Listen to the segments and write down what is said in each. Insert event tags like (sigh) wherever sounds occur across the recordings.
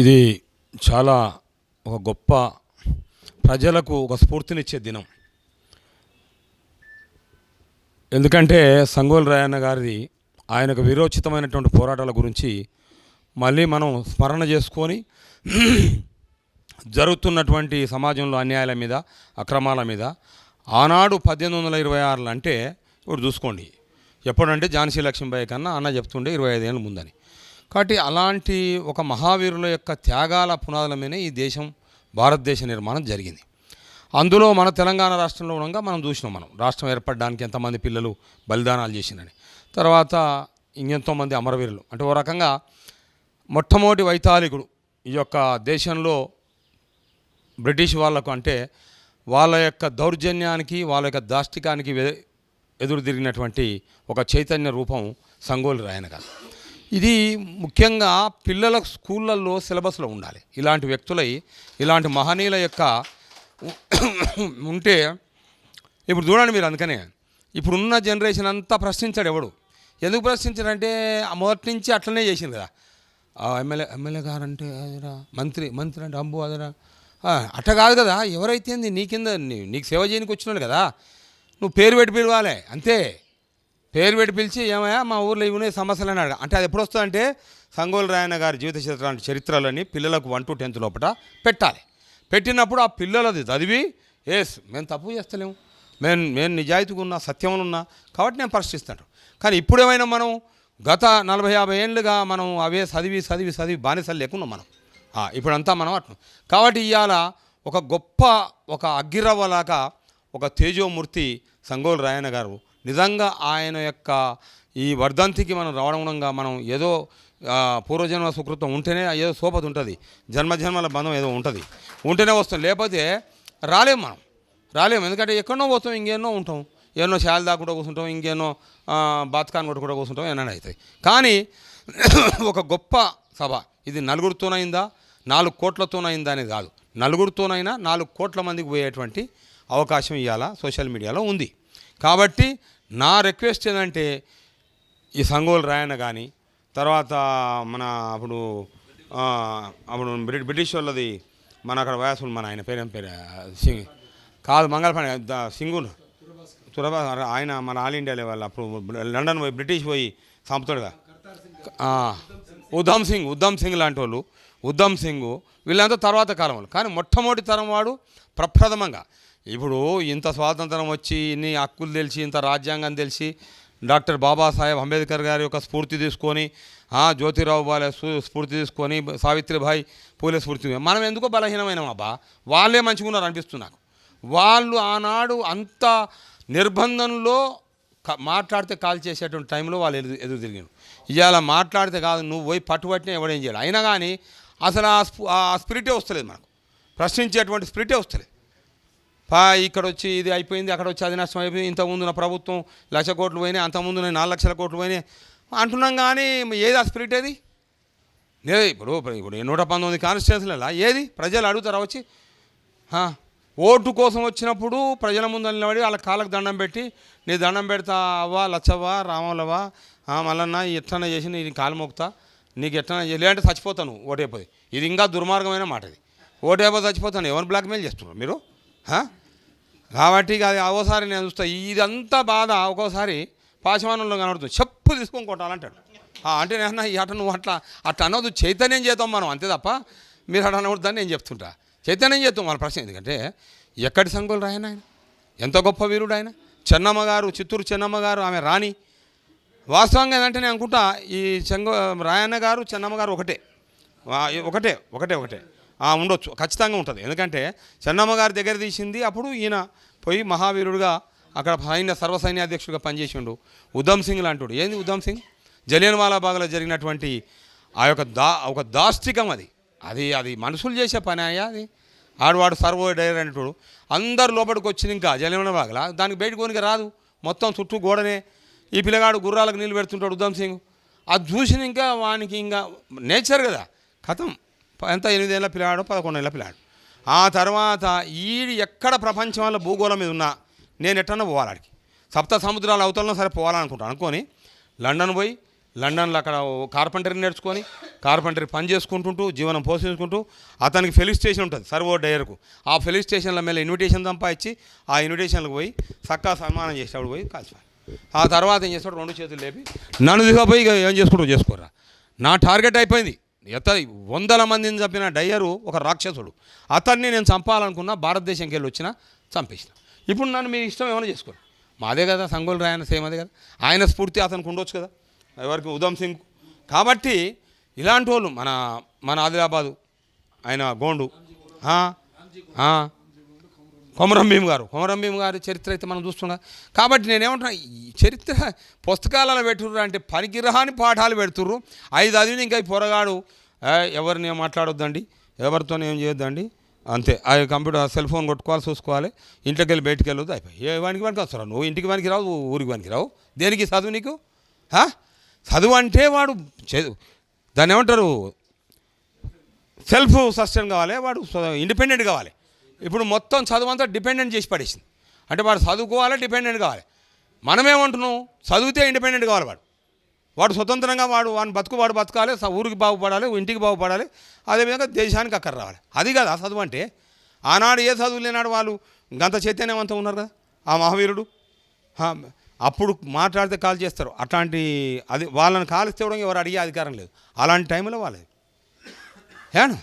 ఇది చాలా ఒక గొప్ప ప్రజలకు ఒక స్ఫూర్తినిచ్చే దినం. ఎందుకంటే సంగోల్ రాయన్న గారిది ఆయనకు విరోచితమైనటువంటి పోరాటాల గురించి మళ్ళీ మనం స్మరణ చేసుకొని జరుగుతున్నటువంటి సమాజంలో అన్యాయాల మీద అక్రమాల మీద ఆనాడు పద్దెనిమిది వందల ఇరవై ఆరులు అంటే ఇప్పుడు చూసుకోండి. ఎప్పుడంటే ఝాన్సీ లక్ష్మీబాయి కన్నా అన్న చెప్తుండే ఇరవై ఐదేళ్ళ ముందని. కాబట్టి అలాంటి ఒక మహావీరుల యొక్క త్యాగాల పునాదుల మీద ఈ దేశం భారతదేశ నిర్మాణం జరిగింది. అందులో మన తెలంగాణ రాష్ట్రంలో ఉండగా మనం చూసినాం మనం. రాష్ట్రం ఏర్పడడానికి ఎంతమంది పిల్లలు బలిదానాలు చేసినని తర్వాత ఇంకెంతోమంది అమరవీరులు. అంటే ఓ రకంగా మొట్టమొదటి వైతాళికుడు ఈ యొక్క దేశంలో బ్రిటిష్ వాళ్ళకు అంటే వాళ్ళ యొక్క దౌర్జన్యానికి వాళ్ళ యొక్క దాష్టికానికి ఎదురు తిరిగినటువంటి ఒక చైతన్య రూపం సంగోలు రాయన గారు ఇది ముఖ్యంగా పిల్లల స్కూళ్ళల్లో సిలబస్లో ఉండాలి. ఇలాంటి వ్యక్తులై ఇలాంటి మహనీయుల యొక్క ఉంటే ఇప్పుడు చూడండి మీరు అందుకనే ఇప్పుడున్న జనరేషన్ అంతా ప్రశ్నించాడు ఎవడు? ఎందుకు ప్రశ్నించాడంటే ఆ మొదటి నుంచి అట్లనే చేసింది కదా. ఎమ్మెల్యే ఎమ్మెల్యే గారు అంటే అదిరా మంత్రి మంత్రి అంటే అంబు అదరా. అట్ట కాదు కదా ఎవరైతే నీ కింద నీ- నీకు సేవ చేయడానికి వచ్చినాడు కదా నువ్వు పేరు పెట్టి పిలవాలి అంతే. పేరు పెట్టి పిలిచి ఏమయ్యా మా ఊర్లో ఇవి ఉన్నాయి సమస్యలు అని అంటే అది ఎప్పుడు వస్తుందంటే సంగోలు రాయన్న గారి జీవిత చరిత్ర చరిత్రలని పిల్లలకు వన్ టు టెన్త్ లోపల పెట్టాలి. పెట్టినప్పుడు ఆ పిల్లలది చదివి ఎస్ మేము తప్పు చేస్తలేము మేము నేను నిజాయితీగా ఉన్నా సత్యంలో ఉన్నా కాబట్టి నేను ప్రశ్నిస్తాను కానీ ఇప్పుడు ఏమైనా మనం గత నలభై యాభై ఏళ్ళుగా మనం అవే చదివి చదివి చదివి బానిసలు లేకున్నాం మనం. ఇప్పుడంతా మనం అట్లా. కాబట్టి ఇవాళ ఒక గొప్ప ఒక అగ్గిరవ్వలాగా ఒక తేజోమూర్తి సంగోలు రాయన్న గారు నిజంగా ఆయన యొక్క ఈ వర్ధంతికి మనం రావడంగా మనం ఏదో పూర్వజన్మ సుకృతం ఉంటేనే ఏదో సోపతి ఉంటుంది. జన్మజన్మల బంధం ఏదో ఉంటుంది. ఉంటేనే వస్తాం. లేకపోతే రాలేం మనం. రాలేము ఎందుకంటే ఎక్కడో పోతాం ఇంకెన్నో ఉంటాం. ఎన్నో శాల దాకా కూడా కూర్చుంటాం ఇంకెన్నో బాత్కాన్ కొట్టుకుంటూ కూడా కూర్చుంటాం ఎన్నో అవుతాయి. కానీ (coughs) ఒక గొప్ప సభ ఇది నలుగురితోనైందా? నాలుగు కోట్లతోనైందా అనేది కాదు. నలుగురితోనైనా నాలుగు కోట్ల మందికి పోయేటువంటి అవకాశం ఇవాళ సోషల్ మీడియాలో ఉంది. కాబట్టి నా రిక్వెస్ట్ ఏంటంటే ఈ సంగోలు రాయన కానీ తర్వాత మన అప్పుడు అప్పుడు బ్రిటిష్ వాళ్ళది మన అక్కడ వయసు మన ఆయన పేరేం పేరు సింగ్ కాదు మంగళపాణి ద- సింగులు తురబా ఆయన మన ఆల్ ఇండియా లెవెల్ అప్పుడు లండన్ పోయి బ్రిటిష్ పోయి చంపుతాడుగా. ఆ, ఉధమ్ సింగ్ ఉధమ్ సింగ్ లాంటి వాళ్ళు ఉధమ్ సింగ్ వీళ్ళంతా తర్వాత కాలం వాళ్ళు. కానీ మొట్టమొదటి తరం వాడు ప్రప్రథమంగా. ఇప్పుడు ఇంత స్వాతంత్రం వచ్చి ఇన్ని హక్కులు తెలిసి ఇంత రాజ్యాంగం తెలిసి డాక్టర్ బాబాసాహెబ్ అంబేద్కర్ గారి యొక్క స్ఫూర్తి తీసుకొని జ్యోతిరావు బాలే స్ఫూర్తి తీసుకొని సావిత్రిబాయి పూలే స్ఫూర్తి మనం ఎందుకో బలహీనమైన అబ్బా? వాళ్ళే మంచిగా అనిపిస్తుంది నాకు. వాళ్ళు ఆనాడు అంత నిర్బంధంలో మాట్లాడితే కాల్ చేసేటువంటి టైంలో వాళ్ళు ఎదురు ఎదురు తిరిగారు ఇవాళ మాట్లాడితే కాదు నువ్వు పోయి పట్టుబట్టినా ఎవడేం చేయాలి అయినా కానీ అసలు ఆ ఆ స్పిరిటే వస్తలేదు మనకు. ప్రశ్నించేటువంటి స్పిరిటే వస్తలేదు. పా ఇక్కడ వచ్చి ఇది అయిపోయింది అక్కడ వచ్చి అది నష్టం అయిపోయింది ఇంతకుముందు నా ప్రభుత్వం లక్ష కోట్లు పోయినాయి అంతకుముందు నేను నాలుగు లక్షల కోట్లు పోయినాయి. అంటున్నాం కానీ ఏది ఆ స్పిరిట్ ఏది? లేదు ఇప్పుడు ఇప్పుడు నూట పంతొమ్మిది కాన్స్టిట్యూన్సీలలో? ఏది? ప్రజలు అడుగుతారా వచ్చి? ఓటు కోసం వచ్చినప్పుడు ప్రజల ముందు నిలబడి వాళ్ళ కాళ్ళకు దండం పెట్టి నీ దండం పెడతా అవ్వా లచ్చవ్వా రామలవ్వా మల్లన్న ఎట్లన్నా చేసి నీ కాలు మోపుతా నీకు ఎట్లన్నా లేదంటే చచ్చిపోతాను ఓటైపోయి ఇది ఇంకా దుర్మార్గమైన మాట ఇది ఓటైపోతే చచ్చిపోతాను ఎవరు బ్లాక్మెయిల్ చేస్తున్నారు మీరు? హా? కాబట్టి అది అవసారి నేను చూస్తా ఇదంతా బాధ ఒక్కోసారి పాశమానంలో కనబడుతుంది. చెప్పు తీసుకొని కొట్టాలంటాడు. అంటే నేను ఈ అట నువ్వు అట్లా అట్లా అనవద్దు చైతన్యం చేద్దాం మనం అంతే తప్ప మీరు అట్లా అనకూడదని నేను చెప్తుంటా. చైతన్యం చేద్దాం మన ప్రశ్న ఎందుకంటే ఎక్కడి సంఘులు రాయన ఆయన? ఎంత గొప్ప వీరుడు ఆయన? చెన్నమ్మ గారు చిత్తూరు చెన్నమ్మ గారు ఆమె రాణి. వాస్తవంగా ఏంటంటే నేను అనుకుంటా ఈ చెంగ రాయన్న గారు చెన్నమ్మ గారు ఒకటే. ఒకటే ఒకటే ఒకటే. ఉండొచ్చు. ఖచ్చితంగా ఉంటుంది. ఎందుకంటే చెన్నమ్మ గారి దగ్గర తీసింది అప్పుడు ఈయన పోయి మహావీరుడుగా అక్కడ సైన్య సర్వ సైన్యాధ్యక్షుడిగా పనిచేసిండు. ఉధమ్ సింగ్ లాంటి ఏంది ఉధమ్ సింగ్? జలియన్ వాలాబాగ్లో జరిగినటువంటి ఆ యొక్క దా ఒక దాష్టికం అది. అది అది మనుషులు చేసే పని అయ్యా అది. ఆడవాడు సర్వో డైర్ అనేటోడు. అందరు లోపలికి వచ్చింది ఇంకా జలియన్ బాగలా. దానికి బయటకు రాదు. మొత్తం చుట్టూ గోడనే. ఈ పిల్లగాడు గుర్రాలకు నీళ్ళు పెడుతుంటాడు ఉధమ్ సింగ్. అది చూసిన ఇంకా వానికి ఇంకా నేచర్ కదా. కథం. ఎంత? ఎనిమిదేళ్ళ పిల్లాడు పదకొండేళ్ళ పిల్లాడు. ఆ తర్వాత ఈడు ఎక్కడ ప్రపంచంలో భూగోళం మీద ఉన్నా నేను ఎట్టన్నా పోవాలి ఆడికి. సప్త సముద్రాల అవతలను సరే పోవాలనుకుంటాను. అనుకొని లండన్ పోయి లండన్లో అక్కడ కార్పెంటరీ నేర్చుకొని కార్పెంటరీ పని చేసుకుంటుంటూ జీవనం పోషించుకుంటూ అతనికి ఫెలిస్ స్టేషన్ ఉంటుంది సర్వో డైర్కు. ఆ ఫెలిస్ స్టేషన్ల మీద ఇన్విటేషన్ సంపాదించి ఆ ఇన్విటేషన్లకు పోయి సక్కా సన్మానం చేసేవాడు పోయి కాల్చిపోయి ఆ తర్వాత ఏం చేస్తాడు? రెండు చేతులు లేపి నన్ను దిగపోయి ఏం చేసుకుంటూ చేసుకోరా నా టార్గెట్ అయిపోయింది. ఎంత వందల మందిని చంపిన డయ్యరు ఒక రాక్షసుడు. అతన్ని నేను చంపాలనుకున్న భారతదేశంకి వెళ్ళి వచ్చిన చంపేసిన. ఇప్పుడు నన్ను మీ ఇష్టం ఏమైనా చేసుకోండి. మాదే కదా సంగోలు రాయన సేమ్ అదే కదా. ఆయన స్ఫూర్తి అతనికి ఉండొచ్చు కదా. ఎవరికి? ఉధమ్ సింగ్. కాబట్టి ఇలాంటి వాళ్ళు మన మన ఆదిలాబాదు ఆయన గోండు. కొమరం భీమ్ గారు. కొమరం భీమ్ గారి చరిత్ర అయితే మనం చూస్తున్నాం. కాబట్టి నేనేమంటున్నా ఈ చరిత్ర పుస్తకాలలో పెట్టుర్రు అంటే పనికిరహాని పాఠాలు పెడుతుర్రు. ఐదు చదివిన ఇంకా ఈ పొరగాడు ఎవరిని మాట్లాడొద్దండి? ఎవరితో ఏం చేయొద్దండి? అంతే. ఆ కంప్యూటర్ సెల్ ఫోన్ కొట్టుకోవాలి చూసుకోవాలి. ఇంట్లోకి వెళ్ళి బయటికి వెళ్ళొద్దు అయిపోయి. ఏ వానికి వానికి వస్తారా? నువ్వు ఇంటికి వానికి రావు ఊరికి వానికి రావు. దేనికి చదువు నీకు? చదువు అంటే వాడు చదువు దాన్ని ఏమంటారు? సెల్ఫ్ సస్టైన్ కావాలి వాడు ఇండిపెండెంట్ కావాలి. ఇప్పుడు మొత్తం చదువు అంతా డిపెండెంట్ చేసి పడేసింది. అంటే వాడు చదువుకోవాలి? డిపెండెంట్ కావాలి. మనమేమంటున్నాం? చదివితే ఇండిపెండెంట్ కావాలి వాడు. వాడు స్వతంత్రంగా వాడు వాడిని బతుకు వాడు బతకాలి ఊరికి బాగుపడాలి ఇంటికి బాగుపడాలి అదేవిధంగా దేశానికి అక్కడ రావాలి. అది కదా చదువు అంటే ఆనాడు ఏ చదువు లేనాడు వాళ్ళు గంత చైతన్యవంతం ఉన్నారు కదా ఆ మహావీరుడు. అప్పుడు మాట్లాడితే కాల్ చేస్తారు. అట్లాంటి అది వాళ్ళని కాల్ ఇవ్వడం ఎవరు అడిగే అధికారం లేదు. అలాంటి టైంలో వాళ్ళది ఏనా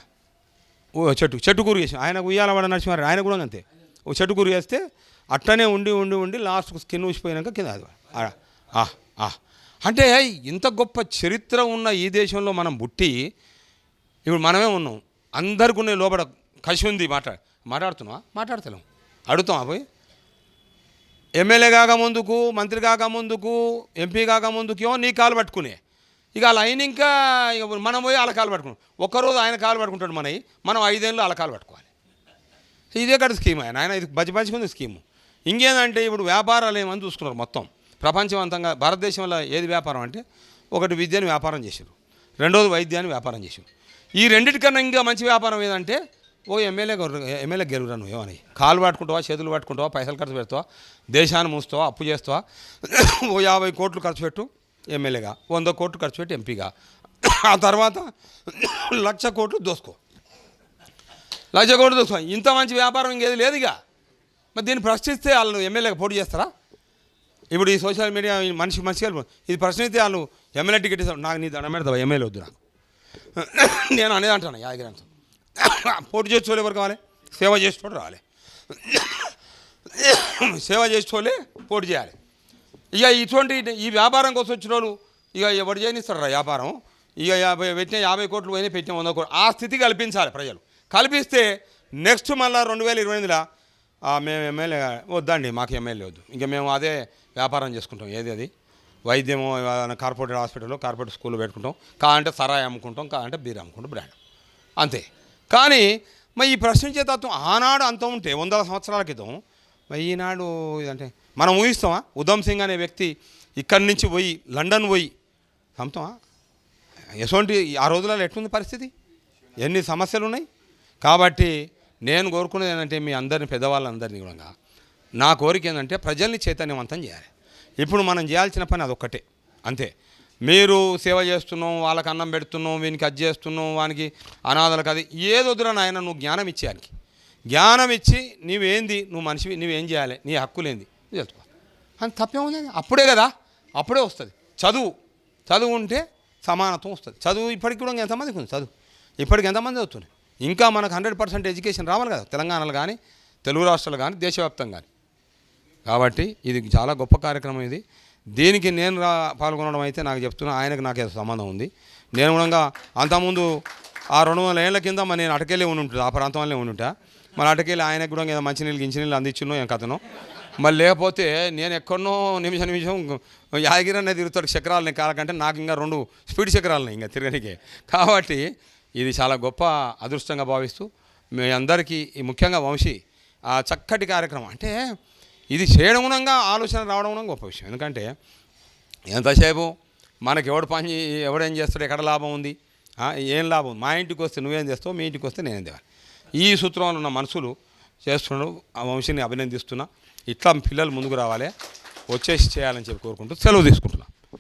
ఓ చెట్టు చెట్టు కూర చేసి ఆయన ఉయ్యాల వాడ నరసింహారావు ఆయన కూడా అంతే. ఓ చెట్టు కూర చేస్తే అట్టనే ఉండి ఉండి ఉండి లాస్ట్ స్కిన్ ఊసిపోయినాక కింద అది. ఆడ. అంటే ఇంత గొప్ప చరిత్ర ఉన్న ఈ దేశంలో మనం పుట్టి ఇప్పుడు మనమే ఉన్నాం. అందరికీ ఉన్న లోపల. కసి ఉంది మాట్లాడ మాట్లాడుతున్నావా? మాట్లాడతలేం. అడుగుతాం పోయి. ఎమ్మెల్యే కాక ముందుకు మంత్రి కాక ముందుకు ఎంపీ కాక ముందుకేమో నీ కాలు పట్టుకునే. ఇక అలా అయిన ఇంకా ఇక మనం పోయి వాళ్ళ కాలు పట్టుకున్నాం. ఒక్కరోజు ఆయన కాలు పట్టుకుంటాడు మనవి మనం ఐదేళ్ళు వాళ్ళ కాలు పట్టుకోవాలి. ఇదే కదా స్కీమ్ ఆయన. ఆయన ఇది బజ్జి బజ్జికుంది స్కీము. ఇంకేందంటే ఇప్పుడు వ్యాపారాలు ఏమని చూసుకున్నారు మొత్తం. ప్రపంచవంతంగా భారతదేశంలో ఏది వ్యాపారం అంటే ఒకటి విద్యను వ్యాపారం చేశారు. రెండోది వైద్యాన్ని వ్యాపారం చేశారు. ఈ రెండింటికన్నా ఇంకా మంచి వ్యాపారం ఏదంటే ఓ ఎమ్మెల్యే ఎమ్మెల్యే గెలురా నువ్వు ఏమని. కాలు పట్టుకుంటావా చేతులు పట్టుకుంటావా పైసలు ఖర్చు పెడతావా దేశాన్ని మూస్తావా అప్పు చేస్తావా ఓ యాభై కోట్లు ఖర్చు పెట్టు ఎమ్మెల్యేగా వంద కోట్లు ఖర్చు పెట్టి ఎంపీగా. ఆ తర్వాత లక్ష కోట్లు దోసుకో. లక్ష కోట్లు దోసుకో. ఇంత మంచి వ్యాపారం ఇంకేది లేదు ఇక మరి దీన్ని ప్రశ్నిస్తే వాళ్ళు ఎమ్మెల్యేగా పోటీ చేస్తారా? ఇప్పుడు ఈ సోషల్ మీడియా మనిషి మంచిగా ఇది ప్రశ్నిస్తే వాళ్ళు ఎమ్మెల్యే టికెట్ ఇస్తారు నాకు నీ దండం పెడతావు? ఎమ్మెల్యే వద్దు నాకు. నేను అనేది అంటాను యాదగిరి పోటీ చేసుకోలే ఎవరు కావాలి? సేవ చేసుకోవడం రావాలి. సేవ చేసుకోలే పోటీ చేయాలి. ఇక ఇటువంటి ఈ వ్యాపారం కోసం వచ్చిన వాళ్ళు ఇక ఎవరు చేయనిస్తారు రా వ్యాపారం? ఇక యాభై పెట్టిన యాభై కోట్లు పోయినా పెట్టిన వంద కోట్లు. ఆ స్థితి కల్పించాలి ప్రజలు. కల్పిస్తే నెక్స్ట్ మళ్ళీ రెండు వేల ఇరవై ఎనిమిదిలో మేము ఎమ్మెల్యే వద్దండి మాకు ఎమ్మెల్యే వద్దు. ఇంకా మేము అదే వ్యాపారం చేసుకుంటాం. ఏది అది? వైద్యము కార్పొరేట్ హాస్పిటల్లో కార్పొరేట్ స్కూల్లో పెట్టుకుంటాం. కా అంటే సరాయి అమ్ముకుంటాం కా అంటే బీర్ అమ్ముకుంటాం బ్రాండ్. అంతే. కానీ మరి ఈ ప్రశ్నించే తత్వం ఆనాడు అంత ఉంటే వందల సంవత్సరాల క్రితం మరి ఈనాడు ఇదంటే మనం ఊహిస్తామా? ఉధమ్ సింగ్ అనే వ్యక్తి ఇక్కడి నుంచి పోయి లండన్ పోయి చంపుతామా? ఎటువంటి ఆ రోజులలో ఎట్లుంది పరిస్థితి? ఎన్ని సమస్యలు ఉన్నాయి కాబట్టి నేను కోరుకునేది ఏంటంటే మీ అందరిని పెద్దవాళ్ళందరినీ కూడా నా కోరిక ఏంటంటే ప్రజల్ని చైతన్యవంతం చేయాలి. ఇప్పుడు మనం చేయాల్సిన పని అదొక్కటే. అంతే. మీరు సేవ చేస్తున్నాం వాళ్ళకి అన్నం పెడుతున్నాం వీనికి అది చేస్తున్నాం వానికి అనాథలకు అది ఏదొద్దురా నాయన నువ్వు జ్ఞానం ఇచ్చేయానికి జ్ఞానం ఇచ్చి నువ్వేంది? నువ్వు మనిషివి నువ్వేం చేయాలి? నీ హక్కులేంది తెలుసుకో అని తప్పేముంది అప్పుడే కదా. అప్పుడే వస్తుంది. చదువు. చదువు ఉంటే సమానత్వం వస్తుంది. చదువు ఇప్పటికి కూడా ఎంతమందికి ఉంది? చదువు. ఇప్పటికి ఎంతమంది చదువుతున్నాయి ఇంకా మనకు హండ్రెడ్ పర్సెంట్ ఎడ్యుకేషన్ రావాలి కదా. తెలంగాణలో కానీ తెలుగు రాష్ట్రాలు కానీ దేశవ్యాప్తంగా కానీ. కాబట్టి ఇది చాలా గొప్ప కార్యక్రమం ఇది. దీనికి నేను రా పాల్గొనడం అయితే నాకు చెప్తున్నా ఆయనకు నాకు సంబంధం ఉంది. నేను కూడా అంతకుముందు ఆ రెండు వందల ఏళ్ళ కింద మరి నేను అటకెళ్ళి ఉండి ఉంటుంది ఆ ప్రాంతంలోనే ఉండి ఉంటా మరి అటకెళ్ళి ఆయనకు కూడా ఏదో మంచినీళ్ళు గించినీళ్ళు అందించున్నాం ఏం కథను. మళ్ళీ లేకపోతే నేను ఎక్కడనో నిమిషం నిమిషం యాదగిరి అనేది తిరుగుతాడు చక్రాలని కాలకంటే నాకు ఇంకా రెండు స్పీడ్ చక్రాలని ఇంకా తిరగడానికి కాబట్టి ఇది చాలా గొప్ప అదృష్టంగా భావిస్తూ మీ అందరికీ ఈ ముఖ్యంగా వంశీ ఆ చక్కటి కార్యక్రమం. అంటే ఇది చేయడం ఆలోచన రావడం గొప్ప విషయం. ఎందుకంటే ఎంతసేపు మనకి ఎవడు పని ఎవడేం చేస్తాడు ఎక్కడ లాభం ఉంది? ఏం లాభం మా ఇంటికి వస్తే నువ్వేం చేస్తావు? మీ ఇంటికి వస్తే నేనేం తేవాలి ఈ సూత్రంలో ఉన్న మనుషులు చేస్తున్నాడు. ఆ వంశీని అభినందిస్తున్నా. ఇట్లా పిల్లలు ముందుకు రావాలి. వచ్చేసి చేయాలని చెప్పి కోరుకుంటూ సెలవు తీసుకుంటున్నాను